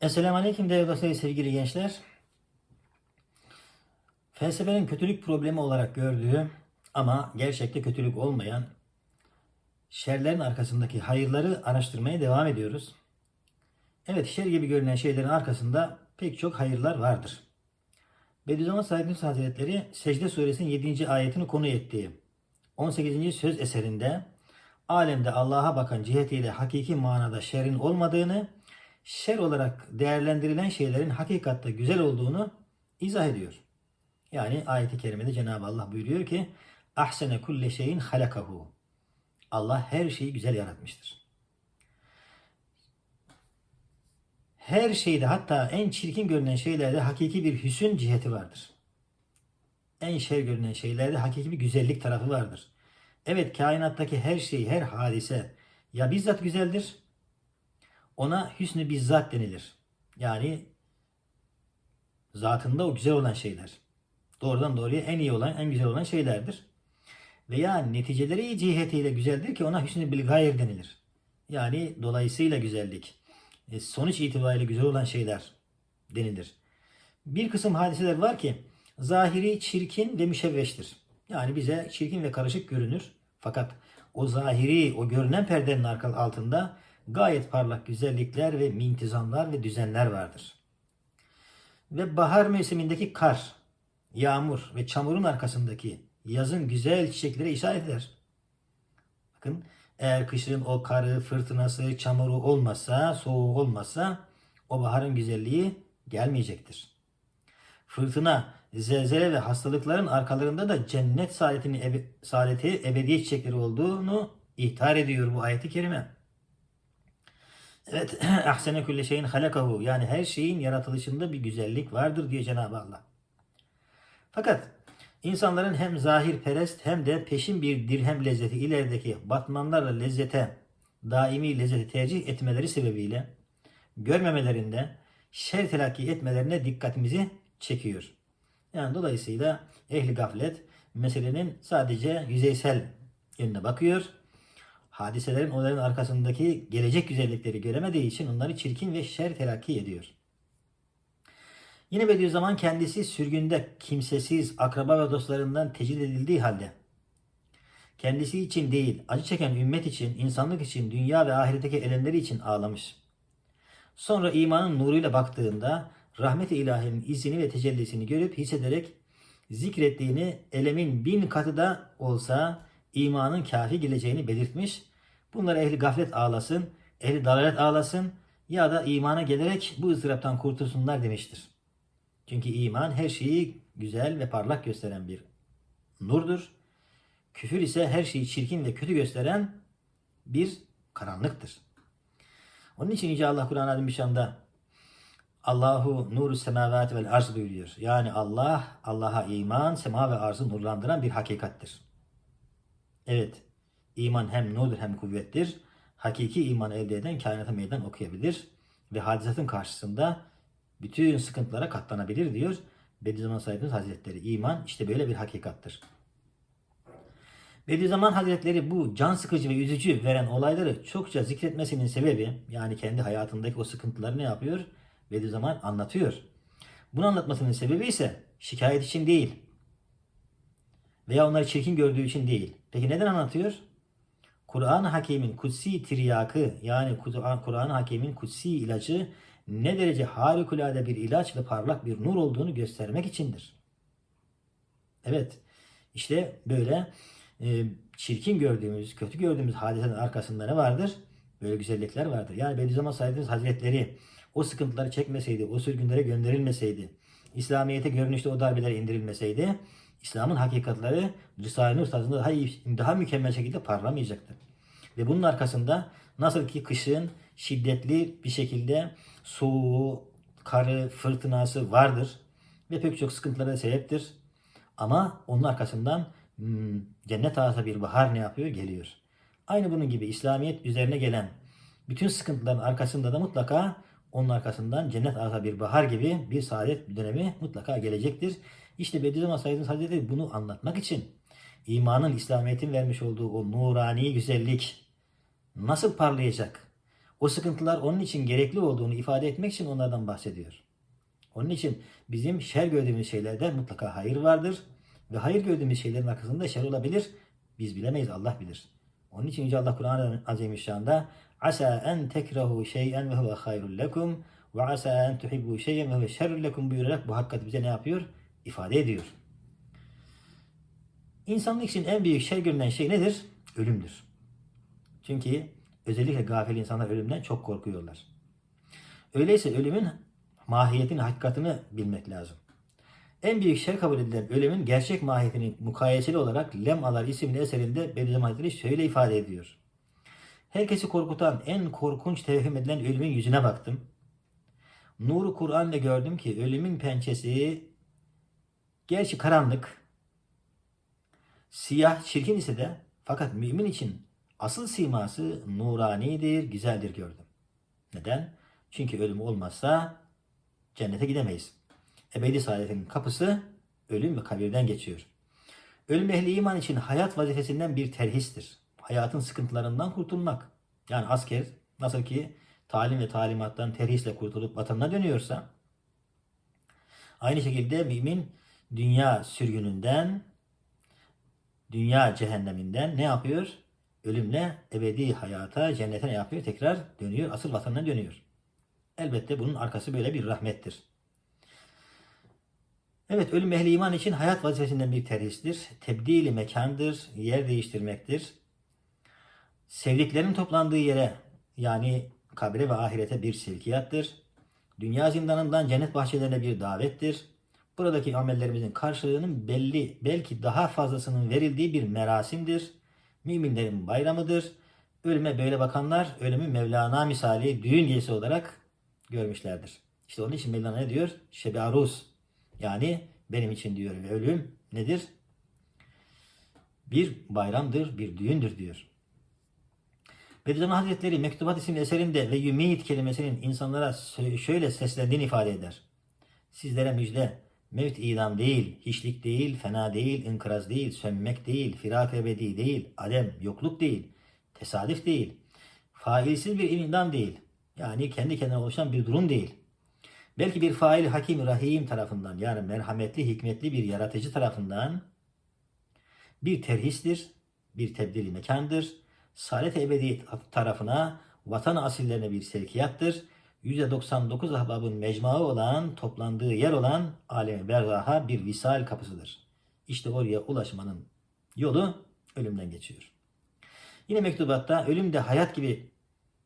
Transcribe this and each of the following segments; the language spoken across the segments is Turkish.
Esselamu Aleyküm değerli dostlar, sevgili gençler. Felsefenin kötülük problemi olarak gördüğü ama gerçekte kötülük olmayan şerlerin arkasındaki hayırları araştırmaya devam ediyoruz. Evet şer gibi görünen şeylerin arkasında pek çok hayırlar vardır. Bediüzzaman Said Nursi Hazretleri Secde Suresinin 7. ayetini konu ettiği 18. söz eserinde alemde Allah'a bakan cihetiyle hakiki manada şerrin olmadığını, şer olarak değerlendirilen şeylerin hakikatte güzel olduğunu izah ediyor. Yani ayeti kerimede Cenab-ı Allah buyuruyor ki ahsene kulle şeyin halakahu. Allah her şeyi güzel yaratmıştır. Her şeyde hatta en çirkin görünen şeylerde hakiki bir hüsün ciheti vardır. En şer görünen şeylerde hakiki bir güzellik tarafı vardır. Evet kainattaki her şey, her hadise ya bizzat güzeldir. Ona hüsnü bizzat denilir. Yani zatında o güzel olan şeyler. Doğrudan doğruya en iyi olan, en güzel olan şeylerdir. Veya neticeleri cihetiyle güzeldir ki ona hüsnü bil gayr denilir. Yani dolayısıyla güzellik. E, sonuç itibariyle güzel olan şeyler denilir. Bir kısım hadiseler var ki zahiri çirkin ve müşevveştir. Yani bize çirkin ve karışık görünür. Fakat o zahiri, o görünen perdenin altında gayet parlak güzellikler ve mintizamlar ve düzenler vardır. Ve bahar mevsimindeki kar, yağmur ve çamurun arkasındaki yazın güzel çiçeklere işaret eder. Bakın eğer kışın o karı, fırtınası, çamuru olmazsa, soğuğu olmazsa o baharın güzelliği gelmeyecektir. Fırtına, zelzele ve hastalıkların arkalarında da cennet saadetini, ebe, saadeti ebedi çiçekleri olduğunu ihtar ediyor bu ayeti kerime. Evet, ahsene külle şeyin halakahu yani her şeyin yaratılışında bir güzellik vardır diyor Cenab-ı Allah. Fakat insanların hem zahir perest hem de peşin bir dirhem lezzeti ilerideki batmanlarla lezzete, daimi lezzeti tercih etmeleri sebebiyle görmemelerinde şer telakki etmelerine dikkatimizi çekiyor. Yani dolayısıyla ehli gaflet meselenin sadece yüzeysel yönüne bakıyor. Hadiselerin olayın arkasındaki gelecek güzellikleri göremediği için onları çirkin ve şer telakki ediyor. Yine Bediüzzaman kendisi sürgünde kimsesiz akraba ve dostlarından tecrid edildiği halde kendisi için değil acı çeken ümmet için, insanlık için, dünya ve ahiretteki elemleri için ağlamış. Sonra imanın nuruyla baktığında rahmet-i ilahinin izini ve tecellisini görüp hissederek zikrettiğini elemin bin katı da olsa imanın kafi geleceğini belirtmiş. Bunlar ehli gaflet ağlasın, ehli dalalet ağlasın ya da imana gelerek bu ızdıraptan kurtulsunlar demiştir. Çünkü iman her şeyi güzel ve parlak gösteren bir nurdur. Küfür ise her şeyi çirkin ve kötü gösteren bir karanlıktır. Onun için Yüce Allah Kur'an-ı Azimüşşan'da Allahu nuru semavati vel arz buyuruyor. Yani Allah, Allah'a iman, sema ve arzı nurlandıran bir hakikattir. Evet, iman hem nurdur hem kuvvettir. Hakiki iman elde eden kainata meydan okuyabilir ve hadisatın karşısında bütün sıkıntılara katlanabilir diyor Bediüzzaman Said Hazretleri. İman işte böyle bir hakikattır. Bediüzzaman Hazretleri bu can sıkıcı ve üzücü veren olayları çokça zikretmesinin sebebi yani kendi hayatındaki o sıkıntıları ne yapıyor? Bediüzzaman anlatıyor. Bunu anlatmasının sebebi ise şikayet için değil. Veya onları çirkin gördüğü için değil. Peki neden anlatıyor? Kur'an-ı Hakim'in kutsi tiryakı yani Kur'an-ı Hakim'in kutsi ilacı ne derece harikulade bir ilaç ve parlak bir nur olduğunu göstermek içindir. Evet işte böyle e, çirkin gördüğümüz, kötü gördüğümüz hadisenin arkasında ne vardır? Böyle güzellikler vardır. Yani Bediüzzaman Said Hazretleri o sıkıntıları çekmeseydi, o sürgünlere gönderilmeseydi, İslamiyet'e görünüşte o darbeler indirilmeseydi, İslam'ın hakikatleri Risale-i Nur tarzında daha iyi, daha mükemmel şekilde parlamayacaktı. Ve bunun arkasında nasıl ki kışın şiddetli bir şekilde soğuğu, karı, fırtınası vardır ve pek çok sıkıntılara sebeptir. Ama onun arkasından hmm, cennet ağası bir bahar ne yapıyor? Geliyor. Aynı bunun gibi İslamiyet üzerine gelen bütün sıkıntıların arkasında da mutlaka onun arkasından cennet ağası bir bahar gibi bir saadet dönemi mutlaka gelecektir. İşte Bediüzzaman Said Hazretleri bunu anlatmak için imanın, İslamiyet'in vermiş olduğu o nurani güzellik nasıl parlayacak? O sıkıntılar onun için gerekli olduğunu ifade etmek için onlardan bahsediyor. Onun için bizim şer gördüğümüz şeylerde mutlaka hayır vardır. Ve hayır gördüğümüz şeylerin arkasında şer olabilir. Biz bilemeyiz Allah bilir. Onun için Yüce Allah Kur'an-ı Azimüşşan'da Asa en tekrehu şey'en ve huve hayrul lekum ve asa en tuhibbu şey'en ve huve şerrul lekum buyurarak bu hakikati bize ne yapıyor? İfade ediyor. İnsanlık için en büyük şer görünen şey nedir? Ölümdür. Çünkü özellikle gafil insanlar ölümden çok korkuyorlar. Öyleyse ölümün mahiyetini, hakikatini bilmek lazım. En büyük şer kabul edilen ölümün gerçek mahiyetini mukayeseli olarak Lemalar isimli eserinde Bediüzzaman Hazretleri şöyle ifade ediyor. Herkesi korkutan en korkunç tevhim edilen ölümün yüzüne baktım. Nuru Kur'an ile gördüm ki ölümün pençesi gerçi karanlık, siyah, çirkin ise de fakat mümin için asıl siması nuranidir, güzeldir gördüm. Neden? Çünkü ölüm olmazsa cennete gidemeyiz. Ebedi saadetin kapısı ölüm ve kabirden geçiyor. Ölüm ehli iman için hayat vazifesinden bir terhistir. Hayatın sıkıntılarından kurtulmak. Yani asker nasıl ki talim ve talimattan terhisle kurtulup vatanına dönüyorsa aynı şekilde mümin dünya sürgününden dünya cehenneminden ne yapıyor? Ölümle ebedi hayata, cennete ne yapıyor? Tekrar dönüyor, asıl vatanına dönüyor. Elbette bunun arkası böyle bir rahmettir. Evet, ölüm ehli iman için hayat vazifesinden bir terhistir. Tebdili mekandır, yer değiştirmektir. Sevdiklerin toplandığı yere yani kabre ve ahirete bir silkiyattır. Dünya zindanından cennet bahçelerine bir davettir. Buradaki amellerimizin karşılığının belli, belki daha fazlasının verildiği bir merasimdir. Müminlerin bayramıdır. Ölüme böyle bakanlar ölümü Mevlana misali düğün gecesi olarak görmüşlerdir. İşte onun için Mevlana ne diyor? Şebi aruz. Yani benim için diyor ölüm nedir? Bir bayramdır, bir düğündür diyor. Bediüzzaman Hazretleri Mektubat isimli eserinde ve yümeyit kelimesinin insanlara şöyle seslendiğini ifade eder. Sizlere müjde, mevt idam değil, hiçlik değil, fena değil, inkıraz değil, sönmek değil, firak ebedi değil, adem, yokluk değil, tesadüf değil, failsiz bir idam değil, yani kendi kendine oluşan bir durum değil. Belki bir fail hakim rahim tarafından yani merhametli hikmetli bir yaratıcı tarafından bir terhistir, bir tebdili mekandır. Saadet ebedi tarafına vatan asillerine bir sevkiyattır. %99 ahbabın mecmuası olan, toplandığı yer olan alemi berraha bir visal kapısıdır. İşte oraya ulaşmanın yolu ölümden geçiyor. Yine mektubatta ölüm de hayat gibi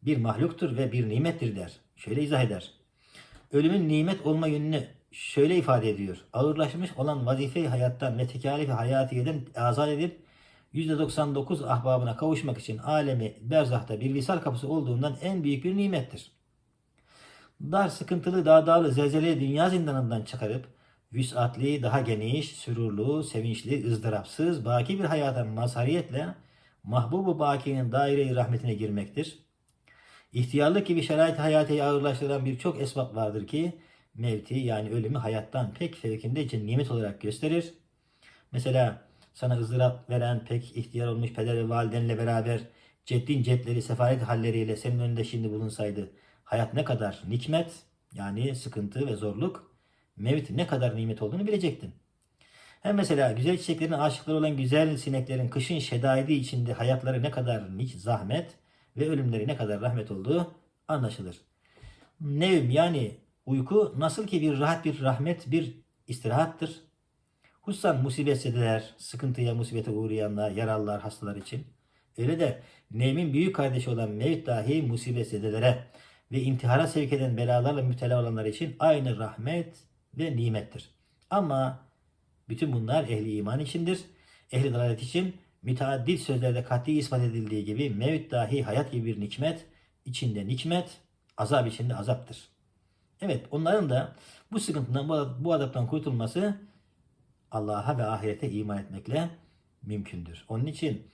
bir mahluktur ve bir nimettir der. Şöyle izah eder. Ölümün nimet olma yönünü şöyle ifade ediyor. Ağırlaşmış olan vazife-i hayattan ve tekalifi hayatiyeden azat edip %99 ahbabına kavuşmak için alemi berzahta bir visal kapısı olduğundan en büyük bir nimettir. Dar, sıkıntılı, dağdağlı, zelzele dünya zindanından çıkarıp vüsatli, daha geniş, sürurlu, sevinçli, ızdırapsız, baki bir hayata mazhariyetle mahbubu bakinin daire-i rahmetine girmektir. İhtiyarlık gibi şerait hayatı ağırlaştıran birçok esbab vardır ki mevti yani ölümü hayattan pek fevkinde için nimet olarak gösterir. Mesela sana ızdırap veren pek ihtiyar olmuş peder ve validenle beraber ceddin cetleri sefaret halleriyle senin önünde şimdi bulunsaydı hayat ne kadar nikmet yani sıkıntı ve zorluk mevt ne kadar nimet olduğunu bilecektin. Hem mesela güzel çiçeklerin aşıkları olan güzel sineklerin kışın şedaidi içinde hayatları ne kadar zahmet ve ölümleri ne kadar rahmet olduğu anlaşılır. Nevm yani uyku nasıl ki bir rahat bir rahmet bir istirahattır. Hususan musibetsedeler, sıkıntıya musibete uğrayanlar, yaralılar, hastalar için. Öyle de nevmin büyük kardeşi olan mevt dahi musibetsedelere ve intihara sevk eden belalarla müptela olanlar için aynı rahmet ve nimettir. Ama bütün bunlar ehli iman içindir. Ehli dalalet için müteaddit sözlerde kat'i ispat edildiği gibi mevt dahi hayat gibi bir nikmet, içinde nikmet, azap içinde azaptır. Evet onların da bu sıkıntıdan, bu, azaptan kurtulması Allah'a ve ahirete iman etmekle mümkündür. Onun için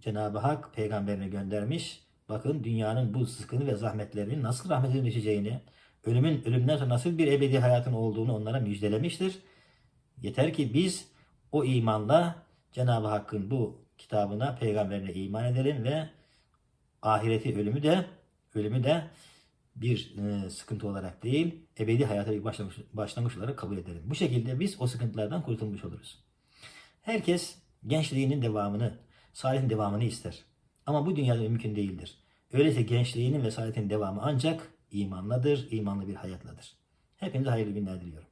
Cenab-ı Hak peygamberini göndermiş. Bakın dünyanın bu sıkıntı ve zahmetlerinin nasıl rahmetine düşeceğini, ölümün ölümden sonra nasıl bir ebedi hayatın olduğunu onlara müjdelemiştir. Yeter ki biz o imanla Cenab-ı Hakk'ın bu kitabına, peygamberine iman edelim ve ahireti ölümü de ölümü de bir e, sıkıntı olarak değil, ebedi hayata bir başlangıç, başlangıç olarak kabul edelim. Bu şekilde biz o sıkıntılardan kurtulmuş oluruz. Herkes gençliğinin devamını, saadetin devamını ister. Ama bu dünyada mümkün değildir. Öyleyse gençliğinin ve saadetin devamı ancak imanladır, imanlı bir hayatladır. Hepinize hayırlı günler diliyorum.